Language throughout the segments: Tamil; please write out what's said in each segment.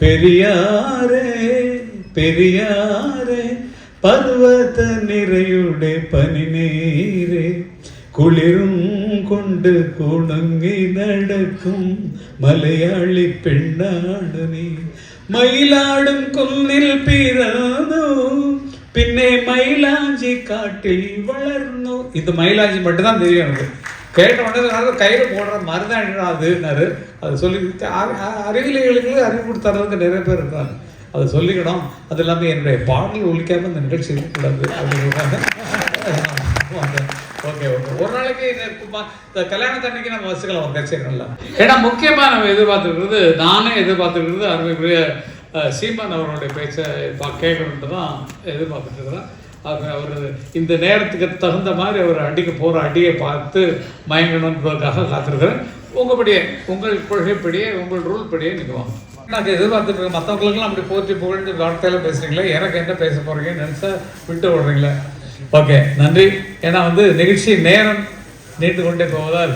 പെരിയാരെ പെരിയാരെ പർവത നിരയുടെ പനിനീരെ കുളിരും കൊണ്ട് കുണങ്ങി നടക്കും മലയാളി പെണ്ണാടനെ മയിലാടും കുന്നിൽ പിറന്നു പിന്നെ മൈലാഞ്ചി കാട്ടിൽ വളർന്നു. ഇത് മൈലാഞ്ചി പട്ടുതാൻ തരികയാണ് கேட்ட உடனே கையில் போடுற மருந்தாடினா அதுன்னாரு அது சொல்லி அ- அறிவியலிகளுக்கு அறிவு தரதுக்கு நிறைய பேர் இருக்காங்க. அதை சொல்லிக்கணும். அது இல்லாமல் என்னுடைய பாடல் ஒழிக்காம இந்த நிகழ்ச்சி இருக்கக்கூடாது அப்படின்னு ஓகே ஓகே. ஒரு நாளைக்கு இந்த குமா- அன்னைக்கு கல்யாணத்தன்னைக்கு நம்ம வச்சுக்கலாம் ஒரு கச்சேரிகள்ல ஏன்னா முக்கியமாக நம்ம எதிர்பார்த்துருக்கிறது நானே எதிர்பார்த்துருக்கிறது அருமைக்குரிய சீமான் அவர்களுடைய பேச்சை கேட்கணுன்ட்டு தான் எதிர்பார்த்துட்டு இருக்கிறேன். அவர் அவர் இந்த நேரத்துக்கு தகுந்த மாதிரி அவர் அடிக்க போகிற அடியை பார்த்து மயங்கணுன்றதுக்காக காத்திருக்கிறேன் உங்கள்படியே உங்கள் கொள்கைப்படியே உங்கள் ரூல் படியே நீங்கள் வாங்க. நான் எதிர்பார்த்துட்டு இருக்கேன். மற்றவங்களுக்கெல்லாம் அப்படி போற்றி புகழ்ந்து வார்த்தையில் பேசுறீங்களே எனக்கு என்ன பேச போகிறீங்கன்னு நினச்சா விட்டு விடுறீங்களே. ஓகே நன்றி. ஏன்னா வந்து நிகழ்ச்சி நேரம் நீண்டு கொண்டே போவதால்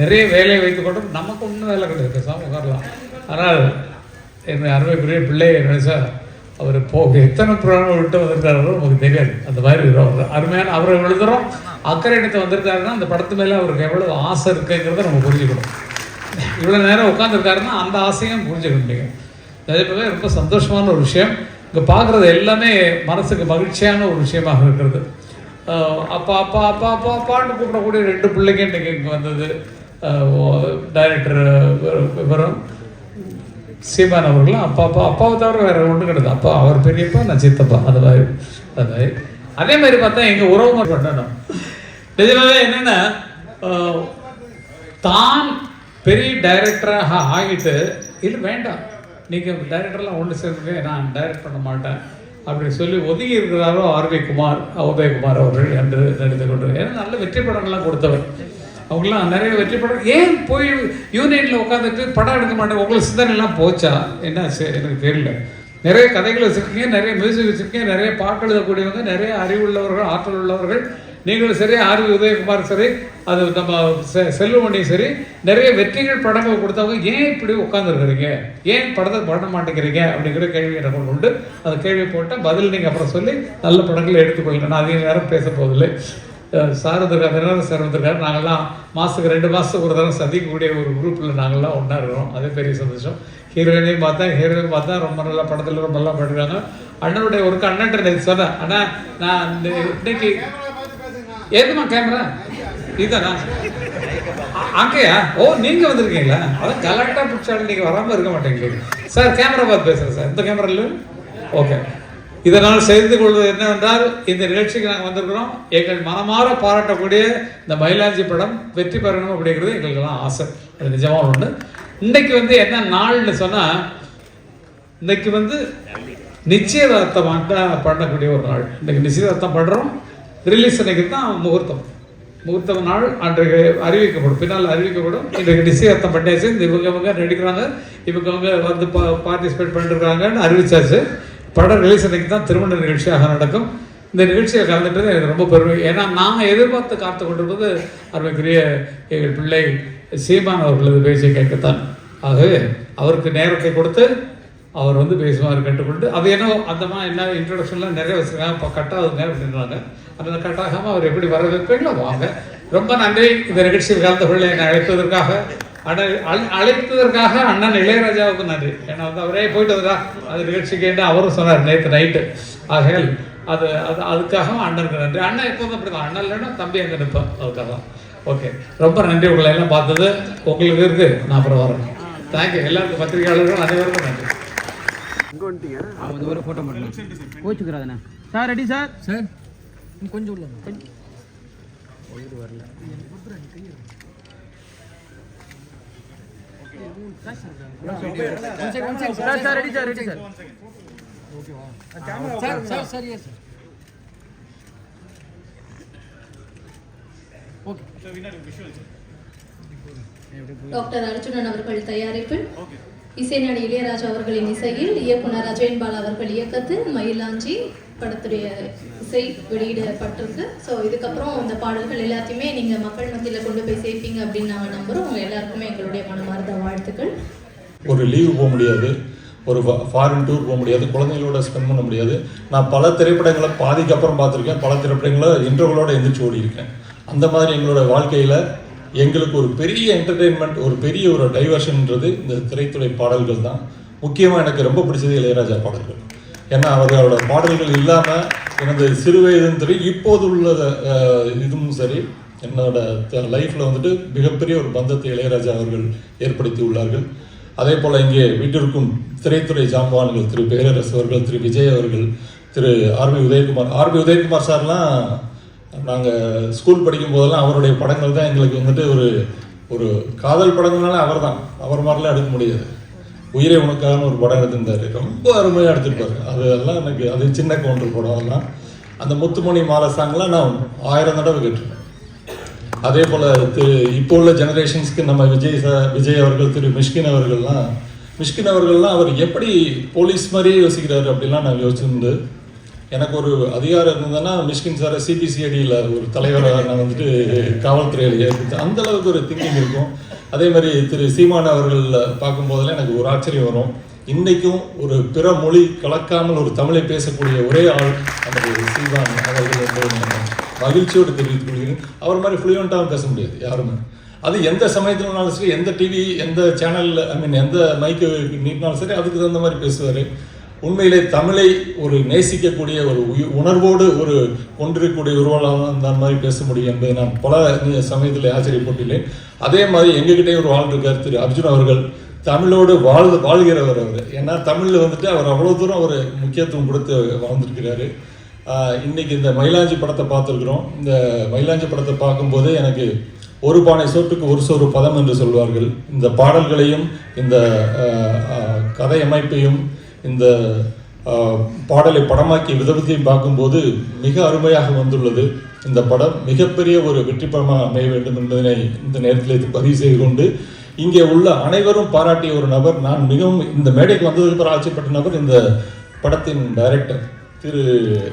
நிறைய வேலையை வைத்துக்கொண்டும் நமக்கு ஒன்றும் வேலை கிடையாது. சாமி உட்காரலாம். ஆனால் என் அருமைக்குரிய பிள்ளையை நினைச்சா அவர் போக எத்தனை புராணம் விட்டு வந்திருக்காரோ நமக்கு தெரியாது. அந்த மாதிரி இருக்கிறோம் அருமையான அவரை எழுதுகிறோம் அக்கறை எடுத்து வந்திருக்காருன்னா அந்த படத்து மேலே அவருக்கு எவ்வளவு ஆசை இருக்குங்கிறத நம்ம புரிஞ்சுக்கணும். இவ்வளோ நேரம் உட்காந்துருக்காருன்னா அந்த ஆசையும் புரிஞ்சுக்க முடியும். நிஜமாவே ரொம்ப சந்தோஷமான ஒரு விஷயம். இங்கே பார்க்குறது எல்லாமே மனசுக்கு மகிழ்ச்சியான ஒரு விஷயமாக இருக்கிறது. அப்பா அப்பா அப்பா அப்பா அப்பான்னு கூப்பிடக்கூடிய ரெண்டு பிள்ளைங்க இன்றைக்கி இங்கே வந்தது. டைரக்டர் விவரம். சீமான் அவர்களும் அப்பா அப்பா அப்பாவை தவிர வேற ஒன்றும் கிடையாது. அப்பா அவர் பெரியப்பா நான் சித்தப்பா. அது மாதிரி அது மாதிரி. அதே மாதிரி பார்த்தா எங்கள் உறவு பண்ணணும் நிஜமாவே என்னென்னா தான் பெரிய டைரக்டராக ஆகிட்டு இது வேண்டாம். நீங்கள் டைரக்டர்லாம் ஒன்று சேர்ந்துங்க நான் டைரக்ட் பண்ண மாட்டேன். அப்படி சொல்லி ஒதுங்கி இருக்கிறாரோ ஆர்வி குமார் உதயகுமார் அவர்கள் என்று நடித்து கொண்டு ஏன்னா நல்ல வெற்றி படங்கள்லாம் கொடுத்தவர். அவங்களாம் நிறைய வெற்றி படம் ஏன் போய் யூனியனில் உட்காந்துட்டு படம் எடுக்க மாட்டேன்? உங்களுக்கு சிந்தனைலாம் போச்சா? என்ன எனக்கு தெரியல. நிறைய கதைகள் வச்சுருக்கீங்க நிறைய மியூசிக் வச்சுருக்கீங்க நிறைய பாட்டு எழுதக்கூடியவங்க நிறைய அறிவுள்ளவர்கள் ஆற்றல் உள்ளவர்கள். நீங்களும் சரி ஆர்வி உதயகுமார் சரி அது நம்ம செ செல்வமணி சரி நிறைய வெற்றிகள் படங்கள் கொடுத்தவங்க ஏன் இப்படி உட்காந்துருக்குறீங்க ஏன் படத்தை பண்ண மாட்டேங்கிறீங்க? அப்படிங்கிற கேள்வி எனக்கு உண்டு. அந்த கேள்வி போட்டால் பதில் நீங்கள் அப்புறம் சொல்லி நல்ல படங்களை எடுத்துக்கொள்ளுங்க. நான் அதிக நேரம் பேச போதில்லை சார் வந்திருக்காரு தினகரன் சார் வந்திருக்காரு நாங்கள்லாம் மாதத்துக்கு ரெண்டு மாதத்துக்கு ஒரு தடவை சந்திக்கக்கூடிய ஒரு குரூப்பில் நாங்கள்லாம் ஒன்றா இருக்கிறோம். அதே பெரிய சந்தோஷம். ஹீரோயினையும் பார்த்தேன் ஹீரோயின் பார்த்தா ரொம்ப நல்லா படத்தில் ரொம்ப நல்லா பண்ணிருக்காங்க அண்ணனுடைய ஒரு அண்ணன் நேற்று சொன்னேன். அண்ணா நான் இன்னைக்கு ஏதுமா கேமரா இதுதானா? அங்கேயா? ஓ நீங்கள் வந்திருக்கீங்களா? அதான் கலெக்டாக பிடிச்சாலும் நீங்கள் வராமல் இருக்க மாட்டேங்குது சார் கேமரா பார்த்து பேசுகிறேன் சார். இந்த கேமரா இல்லை ஓகே. இதனால் செய்து கொள்வது என்னவென்றால் இந்த நிகழ்ச்சிக்கு நாங்கள் வந்திருக்கிறோம். எங்கள் மனமாற பாராட்டக்கூடிய இந்த மயிலாஞ்சி படம் வெற்றி பெறணும் அப்படிங்கிறது எங்களுக்கெல்லாம் ஆசை. அது நிஜமாக உண்டு. இன்றைக்கு வந்து என்ன நாள்னு சொன்னால் இன்றைக்கு வந்து நிச்சயதார்த்தமாக பண்ணக்கூடிய ஒரு நாள். இன்றைக்கு நிச்சயதார்த்தம் பண்ணுறோம் ரிலீஸ் அன்னைக்கு தான் முகூர்த்தம். முகூர்த்தம் நாள் அன்றைக்கு அறிவிக்கப்படும். பின்னால் அறிவிக்கப்படும். இன்றைக்கு நிச்சயதார்த்தம் பண்ணியாச்சு. இந்த இவங்க இவங்க நடிக்கிறாங்க. இவங்க அவங்க வந்து பார்ட்டிசிபேட் பண்ணிருக்காங்கன்னு அறிவிச்சாச்சு. படம் ரிலீஸ் அன்னைக்கு தான் திருமண நிகழ்ச்சியாக நடக்கும். இந்த நிகழ்ச்சியை கலந்துட்டது எனக்கு ரொம்ப பெருமை. ஏன்னா நான் எதிர்பார்த்து காத்து கொண்டிருப்பது அருமைக்குரிய எங்கள் பிள்ளை சீமான் அவர்களது பேச்சை கேட்கத்தான். ஆகவே அவருக்கு நேரத்தை கொடுத்து அவர் வந்து பேசுவார் கேட்டுக்கொண்டு. அது என்ன அந்த மாதிரி என்ன இன்ட்ரடக்ஷன்லாம் நிறைய வச்சுருக்காங்க. இப்போ கட்டாக நேரம் நின்றாங்க அந்த கட்டாகாமல் அவர் எப்படி வரவேற்பீங்களோ வாங்க. ரொம்ப நன்றி. இந்த நிகழ்ச்சியில் கலந்து கொள்ள என்னை அழைப்பதற்காக அழை- அழைத்ததற்காக அண்ணன் இளையராஜாவுக்கு நன்றி. ஏன்னா வந்து அவரே போயிட்டு வந்தா அது நிகழ்ச்சிக்கு என்ன அவரும் சொன்னார் நேற்று நைட்டு ஆகையால் அது அது அதுக்காகவும் அண்ணனுக்கு நன்றி. அண்ணன் எப்போதும் அப்படி தான் அண்ணன் இல்லைன்னா தம்பி அங்கே நிற்பேன். அதுக்காக தான் ஓகே ரொம்ப நன்றி உங்களை எல்லாம் பார்த்தது. உங்களுக்கு இருக்கு. நான் அப்புறம் வரேன். தேங்க்யூ எல்லாருக்கும் பத்திரிகையாளர்கள் அனைவருக்கும் நன்றி. அவன் ஒரு ஃபோட்டோ மட்டும் கோச்சுக்கிறாதண்ணா. Sir ready sir? சார் கொஞ்சம் உள்ள. Sir sir ready sir ready sir sir sir sir yes sir doctor Arjunan அவர்கள் தயாரிப்பில் இசைஞானி இளையராஜா அவர்களின் இசையில் இயக்குனர் அஜயன் பால் அவர்கள் இயக்கத்தில் மயிலாஞ்சி படத்துடைய இசை வெளியிடப்பட்டிருக்கு. ஸோ இதுக்கப்புறம் இந்த பாடல்கள் எல்லாத்தையுமே நீங்கள் மக்கள் மத்தியில் கொண்டு போய் சேர்ப்பீங்க அப்படின்னு நாங்கள் நம்புகிறோம் உங்கள் எல்லாருக்குமே எங்களுடைய மனமார்ந்த வாழ்த்துக்கள். ஒரு லீவு போக முடியாது. ஒரு ஃபாரின் டூர் போக முடியாது. குழந்தைங்களோட ஸ்பெண்ட் பண்ண முடியாது. நான் பல திரைப்படங்களை பாதிக்கு அப்புறம் பார்த்துருக்கேன். பல திரைப்படங்களை இன்டர்வலோடு எந்திரிச்சு ஓடிருக்கேன் அந்த மாதிரி எங்களோட வாழ்க்கையில் எங்களுக்கு ஒரு பெரிய என்டர்டெயின்மெண்ட் ஒரு பெரிய ஒரு டைவர்ஷன்ன்றது இந்த திரைத்துறை பாடல்கள் தான். முக்கியமாக எனக்கு ரொம்ப பிடிச்சது இளையராஜா பாடல்கள். ஏன்னா அவர்களோட பாடல்கள் இல்லாமல் எனது சிறு வயதும் சரி இப்போது உள்ள இதுவும் சரி என்னோட லைஃப்பில் வந்துட்டு மிகப்பெரிய ஒரு பந்தத்தை இளையராஜா அவர்கள் ஏற்படுத்தி உள்ளார்கள். அதே போல் இங்கே வீட்டிற்கும் திரைத்துறை ஜாம்பவான்கள் திரு பேரரசு அவர்கள் திரு விஜய் அவர்கள் திரு ஆர்பி உதயகுமார் ஆர்பி உதயகுமார் சார்லாம் நாங்கள் ஸ்கூல் படிக்கும் போதெல்லாம் அவருடைய படங்கள் தான் எங்களுக்கு வந்துட்டு ஒரு ஒரு காதல் படங்கள்னால அவர் தான் அவர் மாதிரிலாம் எடுக்க முடியாது. உயிரை உனக்கான ஒரு படம் எடுத்திருந்தாரு. ரொம்ப அருமையாக எடுத்திருப்பாரு. அதெல்லாம் எனக்கு அது சின்ன கவுண்டர் படம் அதெல்லாம். அந்த முத்துமணி மாலை சாங்லாம் நான் ஆயிரம் தடவை கேட்டிருக்கேன் அதே போல் திரு இப்போ உள்ள ஜெனரேஷன்ஸ்க்கு நம்ம விஜய் சார் விஜய் அவர்கள் திரு மிஷ்கின் அவர்கள்லாம் மிஷ்கின் அவர்கள்லாம் அவர் எப்படி போலீஸ் மாதிரியே யோசிக்கிறாரு அப்படிலாம் நான் யோசிச்சிருந்து எனக்கு ஒரு அதிகாரம் இருந்ததுன்னா மிஷ்கின் சாரை சிபிசிஐடியில் ஒரு தலைவராக நான் வந்துட்டு காவல்துறையில் ஏற்படுத்தி அந்த அளவுக்கு ஒரு திங்கிங் இருக்கும். அதே மாதிரி திரு சீமான் அவர்கள் பார்க்கும்போதெல்லாம் எனக்கு ஒரு ஆச்சரியம் வரும். இன்றைக்கும் ஒரு பிற மொழி கலக்காமல் ஒரு தமிழை பேசக்கூடிய ஒரே ஆள் நமது சீமான் அவர்கள் மகிழ்ச்சியோடு தெரிவித்துக் கொள்கிறேன். அவர் மாதிரி ஃப்ளூயண்ட்டாகவும் பேச முடியாது யாருமே. அது எந்த சமயத்துலனாலும் சரி எந்த டிவி எந்த சேனலில் ஐ மீன் எந்த மைக்கு நீட்டினாலும் சரி அதுக்கு தகுந்த மாதிரி பேசுவார். உண்மையிலே தமிழை ஒரு நேசிக்கக்கூடிய ஒரு உயி- உணர்வோடு ஒரு கொண்டிருக்கக்கூடிய உருவாளாக அந்த மாதிரி பேச முடியும் என்பதை நான் பல சமயத்தில் ஆச்சரியப்பட்டுள்ளேன். அதே மாதிரி எங்ககிட்டே ஒரு ஆள் திரு அர்ஜுன் அவர்கள். தமிழோடு வாழ் வாழ்கிறவர் அவர். ஏன்னா தமிழில் வந்துட்டு அவர் அவ்வளோ தூரம் ஒரு முக்கியத்துவம் கொடுத்து வாழ்ந்திருக்கிறாரு. இன்றைக்கி இன்னைக்கு இந்த மயிலாஞ்சி படத்தை பார்த்துருக்குறோம். இந்த மயிலாஞ்சி படத்தை பார்க்கும்போது எனக்கு ஒரு பானை சோற்றுக்கு ஒரு சோறு பதம் என்று சொல்வார்கள். இந்த பாடல்களையும் இந்த கதை அமைப்பையும் இந்த பாடலை படமாக்கிய விதத்தையும் பார்க்கும்போது மிக அருமையாக வந்துள்ளது. இந்த படம் மிகப்பெரிய ஒரு வெற்றி படமாக அமைய வேண்டும் என்பதனை இந்த நேரத்தில் பதிவு செய்து கொண்டு இங்கே உள்ள அனைவரும் பாராட்டிய ஒரு நபர் நான் மிகவும் இந்த மேடைக்கு வந்ததுக்கு அப்புறம் ஆட்சிப்பட்ட நபர் இந்த படத்தின் டைரக்டர் திரு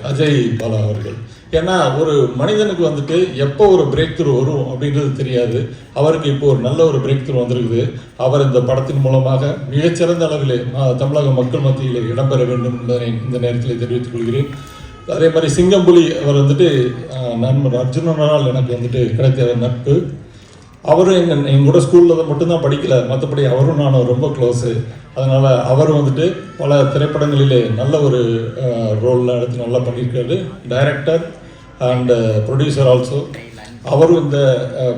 அஜய் பாலா அவர்கள். ஏன்னா ஒரு மனிதனுக்கு வந்துட்டு எப்போ ஒரு பிரேக் த்ரூ வரும் அப்படின்றது தெரியாது. அவருக்கு இப்போ ஒரு நல்ல ஒரு பிரேக் த்ரூ வந்திருக்குது. அவர் இந்த படத்தின் மூலமாக மிகச்சிறந்த அளவிலே தமிழக மக்கள் மத்தியில் இடம்பெற வேண்டும் என்பதை இந்த நேரத்தில் தெரிவித்துக் கொள்கிறேன். அதே மாதிரி சிங்கம்புலி அவர் வந்துட்டு நண்பர் அர்ஜுனனால் எனக்கு வந்துட்டு கிடைத்த நட்பு. அவரும் எங்க எங்க கூட ஸ்கூலில் மட்டும்தான் படிக்கல. மற்றபடி அவரும் நானும் ரொம்ப க்ளோஸு அதனால் அவர் வந்துட்டு பல திரைப்படங்களிலே நல்ல ஒரு ரோல்லாம் எடுத்து நல்லா பண்ணியிருக்காரு. டைரக்டர் அண்டு ப்ரொடியூசர் ஆல்சோ அவரும் இந்த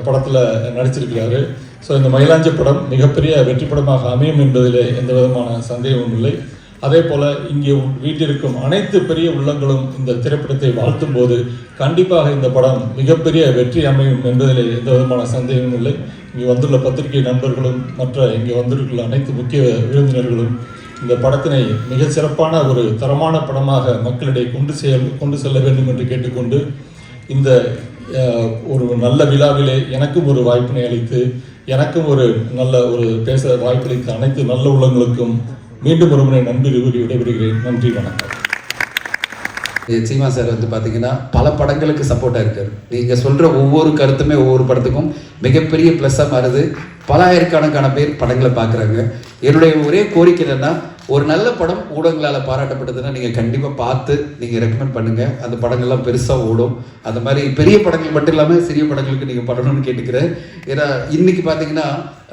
படத்தில் நடிச்சிருக்கிறாரு. ஸோ இந்த மயிலாஞ்சி படம் மிகப்பெரிய வெற்றி படமாக அமையும் என்பதில் எந்த விதமான சந்தேகமும் இல்லை. அதே போல் இங்கே வீட்டிற்கும் அனைத்து பெரிய உள்ளங்களும் இந்த திரைப்படத்தை வாழ்த்தும் போது கண்டிப்பாக இந்த படம் மிகப்பெரிய வெற்றி அமையும் என்பதில் எந்த விதமான சந்தேகமும் இல்லை. இங்கே வந்துள்ள பத்திரிகை நண்பர்களும் மற்ற இங்கே வந்திருக்கிற அனைத்து முக்கிய விருந்தினர்களும் இந்த படத்தினை மிக சிறப்பான ஒரு தரமான படமாக மக்களிடையே கொண்டு செல் கொண்டு செல்ல வேண்டும் என்று கேட்டுக்கொண்டு இந்த ஒரு நல்ல விழாவிலே எனக்கும் ஒரு வாய்ப்பினை அளித்து எனக்கும் ஒரு நல்ல ஒரு பேச வாய்ப்பளித்த அனைத்து நல்ல உள்ளங்களுக்கும் மீண்டும் ஒரு முறை நன்றி கூறி விடைபெறுகிறேன். நன்றி வணக்கம். சீமா சார் வந்து பார்த்தீங்கன்னா பல படங்களுக்கு சப்போர்ட்டாக இருக்கார். நீங்கள் சொல்கிற ஒவ்வொரு கருத்துமே ஒவ்வொரு படத்துக்கும் மிகப்பெரிய ப்ளஸ்ஸாக மாறுது. பல ஆயிரக்கணக்கான பேர் படங்களை பார்க்குறாங்க என்னுடைய ஒரே கோரிக்கை என்னென்னா ஒரு நல்ல படம் ஊடகங்களால் பாராட்டப்பட்டதுன்னா நீங்கள் கண்டிப்பாக பார்த்து நீங்கள் ரெக்கமெண்ட் பண்ணுங்கள் அந்த படங்கள்லாம் பெருசாக ஓடும். அந்த மாதிரி பெரிய படங்கள் மட்டும் இல்லாமல் சிறிய படங்களுக்கு நீங்கள் பண்ணணும்னு கேட்டுக்கிறேன். ஏன்னா இன்னைக்கு பார்த்தீங்கன்னா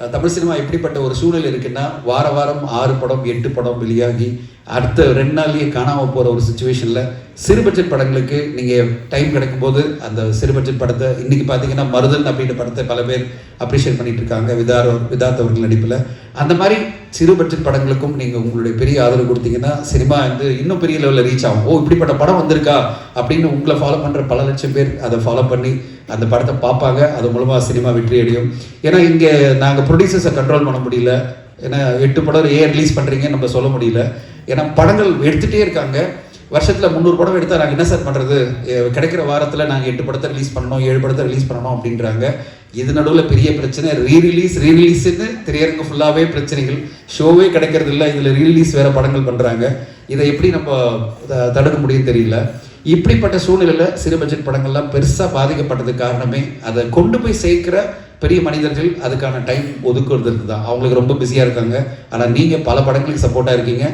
தமிழ் சினிமா எப்படிப்பட்ட ஒரு சூழ்நிலை இருக்குன்னா வார வாரம் ஆறு படம் எட்டு படம் வெளியாகி அடுத்த ரெண்டு நாள்லேயே காணாமல் போகிற ஒரு சுச்சுவேஷனில் சிறு பட்ஜெட் படங்களுக்கு நீங்கள் டைம் கிடைக்கும்போது அந்த சிறு பட்ஜெட் படத்தை இன்றைக்கி பார்த்தீங்கன்னா மருதன் அப்படின்ற படத்தை பல பேர் அப்ரிஷியேட் பண்ணிட்டு இருக்காங்க. விதார் அவர்கள் நடிப்பில். அந்த மாதிரி சிறு பட்ஜெட் படங்களுக்கும் நீங்கள் உங்களுடைய பெரிய ஆதரவு கொடுத்தீங்கன்னா சினிமா வந்து இன்னும் பெரிய லெவலில் ரீச் ஆகும். ஓ இப்படிப்பட்ட படம் வந்திருக்கா? அப்படின்னு உங்களை ஃபாலோ பண்ணுற பல லட்சம் பேர் அதை ஃபாலோ பண்ணி அந்த படத்தை பார்ப்பாங்க. அது மூலமாக சினிமா வெற்றி அடையும். ஏன்னா இங்கே நாங்கள் ப்ரொடியூசர்ஸை கண்ட்ரோல் பண்ண முடியல. ஏன்னா எட்டு படம் ஏன் ரிலீஸ் பண்ணுறீங்கன்னு நம்ம சொல்ல முடியல. ஏன்னா படங்கள் எடுத்துகிட்டே இருக்காங்க. வருஷத்தில் முந்நூறு படம் எடுத்தால் நாங்கள் என்ன சார் பண்ணுறது கிடைக்கிற வாரத்தில் நாங்கள் எட்டு படத்தை ரிலீஸ் பண்ணணும் ஏழு படத்தை ரிலீஸ் பண்ணணும் அப்படின்றாங்க. இது நடுவில் பெரிய பிரச்சனை. ரீரிலீஸ் ரீரிலீஸ்னு திரையரங்கு ஃபுல்லாகவே பிரச்சனைகள். ஷோவே கிடைக்கிறது இல்லை இதில் ரீரிலீஸ் வேறு படங்கள் பண்ணுறாங்க இதை எப்படி நம்ம த- தடுக்க முடியும் தெரியல. இப்படிப்பட்ட சூழ்நிலையில் சிறு பட்ஜெட் படங்கள்லாம் பெருசாக பாதிக்கப்பட்டது காரணமே அதை கொண்டு போய் சேர்க்கிற பெரிய மனிதர்கள் அதுக்கான டைம் ஒதுக்குறதுக்கு தான். அவங்களுக்கு ரொம்ப பிஸியாக இருக்காங்க. ஆனால் நீங்கள் பல படங்களுக்கு சப்போர்ட்டாக இருக்கீங்க.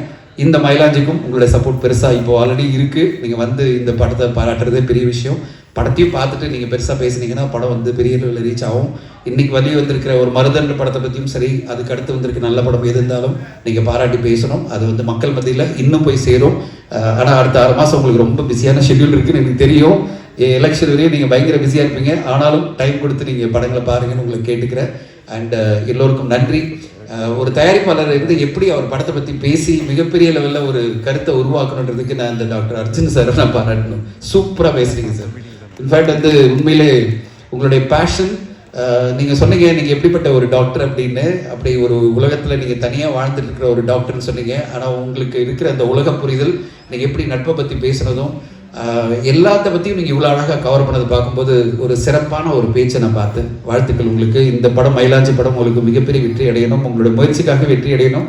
இந்த மயிலாஞ்சிக்கும் உங்களுடைய சப்போர்ட் பெருசாக இப்போ ஆல்ரெடி இருக்குது நீங்கள் வந்து இந்த படத்தை பாராட்டுறதே பெரிய விஷயம். படத்தையும் பார்த்துட்டு நீங்கள் பெருசாக பேசுனீங்கன்னா படம் வந்து பெரிய லெவலில் ரீச் ஆகும். இன்றைக்கி வெளியே வந்திருக்கிற ஒரு மருதன்ற படத்தை பற்றியும் சரி அதுக்கு அடுத்து வந்திருக்க நல்ல படம் எது இருந்தாலும் நீங்கள் பாராட்டி பேசணும். அது வந்து மக்கள் மத்தியில் இன்னும் போய் சேரும். ஆனால் அடுத்த ஆறு மாதம் உங்களுக்கு ரொம்ப பிஸியான ஷெட்யூல் இருக்குன்னு எனக்கு தெரியும். எலெக்ஷன் வரையும் நீங்கள் பயங்கர பிஸியாக இருப்பீங்க. ஆனாலும் டைம் கொடுத்து நீங்கள் படங்களை பாருங்கன்னு உங்களை கேட்டுக்கிறேன். அண்ட் எல்லோருக்கும் நன்றி. ஒரு தயாரிப்பாளர் இருந்து எப்படி அவர் படத்தை பற்றி பேசி மிகப்பெரிய லெவலில் ஒரு கருத்தை உருவாக்கணுன்றதுக்கு நான் இந்த டாக்டர் அர்ஜுன் சார் நான் பாராட்டணும். சூப்பராக பேசுகிறீங்க சார். இன்ஃபேக்ட் வந்து உண்மையிலே உங்களுடைய பேஷன் நீங்கள் சொன்னீங்க நீங்கள் எப்படிப்பட்ட ஒரு டாக்டர் அப்படின்னு. அப்படி ஒரு உலகத்தில் நீங்கள் தனியாக வாழ்ந்துட்டு இருக்கிற ஒரு டாக்டர்னு சொன்னீங்க. ஆனால் உங்களுக்கு இருக்கிற அந்த உலக புரிதல் நீங்கள் எப்படி நட்பை பற்றி பேசுனதும் எல்லாத்த பற்றியும் நீங்கள் இவ்வளோ அழகாக கவர் பண்ணது பார்க்கும்போது ஒரு சிறப்பான ஒரு பேச்சை நான் பார்த்தேன். வாழ்த்துக்கள் உங்களுக்கு. இந்த படம் மயிலாஞ்சி படம் உங்களுக்கு மிகப்பெரிய வெற்றி அடையணும். உங்களுடைய முயற்சிக்காக வெற்றி அடையணும்.